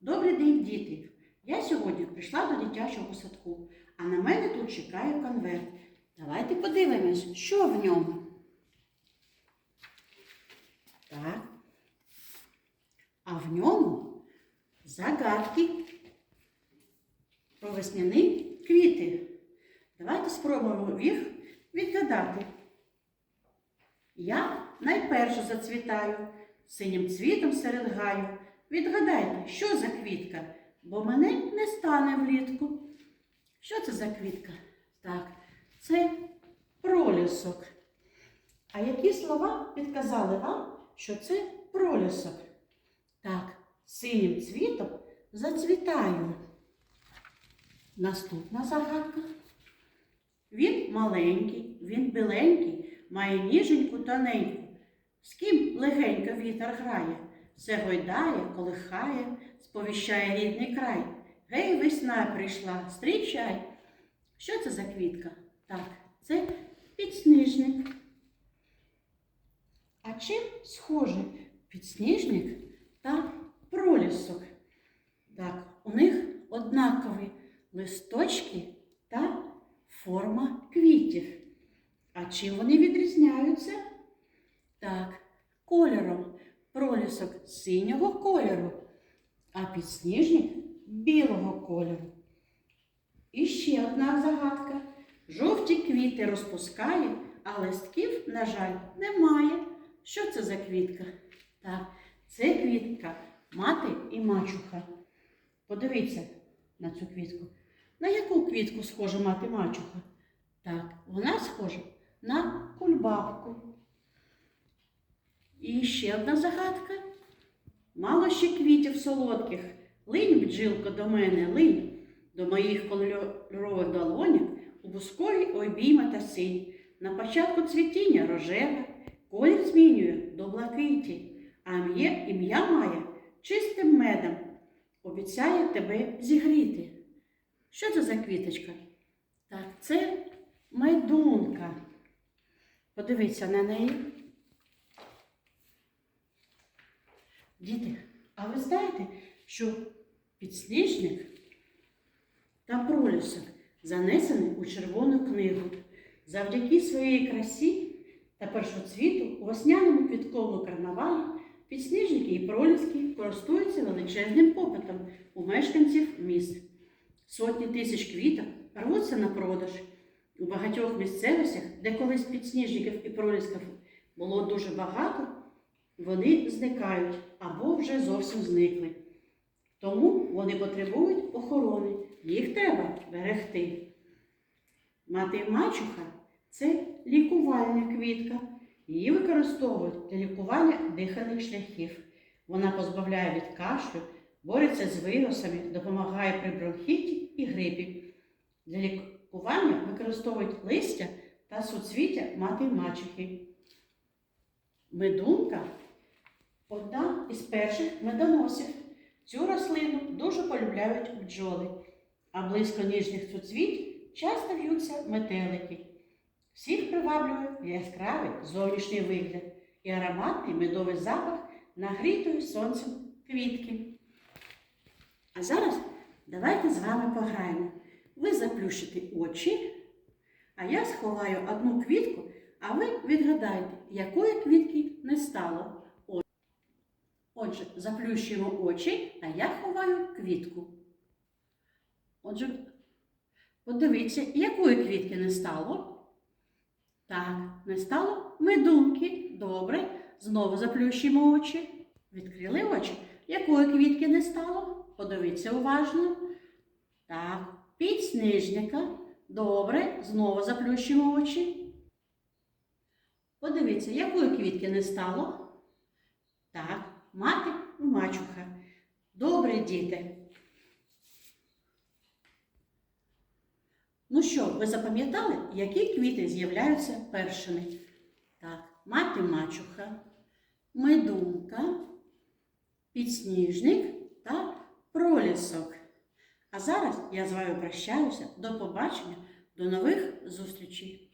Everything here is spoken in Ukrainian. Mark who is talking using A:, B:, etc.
A: Добрий день, діти! Я сьогодні прийшла до дитячого садку, а на мене тут чекає конверт. Давайте подивимось, що в ньому. Так. А в ньому загадки про весняні квіти. Давайте спробуємо їх відгадати. Я найперше зацвітаю синім цвітом серед гаю. Відгадайте, що за квітка, бо мене не стане влітку. Що це за квітка? Так, це пролісок. А які слова підказали вам, що це пролісок? Так, синім цвітом зацвітаю. Наступна загадка. Він маленький, він біленький, має ніженьку тоненьку. З ким легенько вітер грає, все гойдає, колихає, сповіщає рідний край. Гей, весна прийшла, зустрічай. Що це за квітка? Так, це підсніжник. А чим схожий підсніжник та пролісок? Так, у них однакові листочки та форма квітів. А чим вони відрізняються? Так, кольором. Пролісок синього кольору, а підсніжник білого кольору. І ще одна загадка. Жовті квіти розпускає, а листків, на жаль, немає. Що це за квітка? Так, це квітка мати і мачуха. Подивіться на цю квітку. На яку квітку схожа мати мачуха? Так, вона схожа на кульбабку. І ще одна загадка. Мало ще квітів солодких. Линь, бджілко, до мене, линь, до моїх кольорових долонів у бускові обійма та синь. На початку цвітіння рожеве, колір змінює до блакиті, а ім'я має чистим медом. Обіцяє тебе зігріти. Що це за квіточка? Так, це медунка. Подивіться на неї. Діти, а ви знаєте, що підсніжник та пролісок занесені у Червону книгу завдяки своїй красі та першоцвіту у весняному квітковому карнавалі підсніжники і проліски користуються величезним попитом у мешканців міст. Сотні тисяч квіток рвуться на продаж. У багатьох місцевостях, де колись підсніжників і пролісків було дуже багато, вони зникають або вже зовсім зникли. Тому вони потребують охорони, їх треба берегти. Мати мачуха це лікувальна квітка. Її використовують для лікування дихальних шляхів. Вона позбавляє від кашлю, бореться з вірусами, допомагає при бронхіті і грипі. Для лікування використовують листя та суцвіття мати мачухи. Медунка одна із перших медоносів. Цю рослину дуже полюбляють бджоли, а близько ніжних суцвіть часто в'ються метелики. Всіх приваблює яскравий зовнішній вигляд і ароматний медовий запах нагрітої сонцем квітки. А зараз давайте з вами пограємо. Ви заплющите очі, а я сховаю одну квітку, а ви відгадаєте, якої квітки не стало. От. Отже, заплющуємо очі, а я ховаю квітку. Отже, подивіться, якої квітки не стало. Так, не стало медунки. Добре. Знову заплющуємо очі. Відкрили очі. Якої квітки не стало? Подивіться уважно. Так, підсніжника. Добре. Знову заплющуємо очі. Подивіться, якої квітки не стало? Так, мати мачуха. Добре, діти. Ну що, ви запам'ятали, які квіти з'являються першими? Так, мати мачуха, медунка, підсніжник та пролісок. А зараз я з вами прощаюся. До побачення, до нових зустрічей!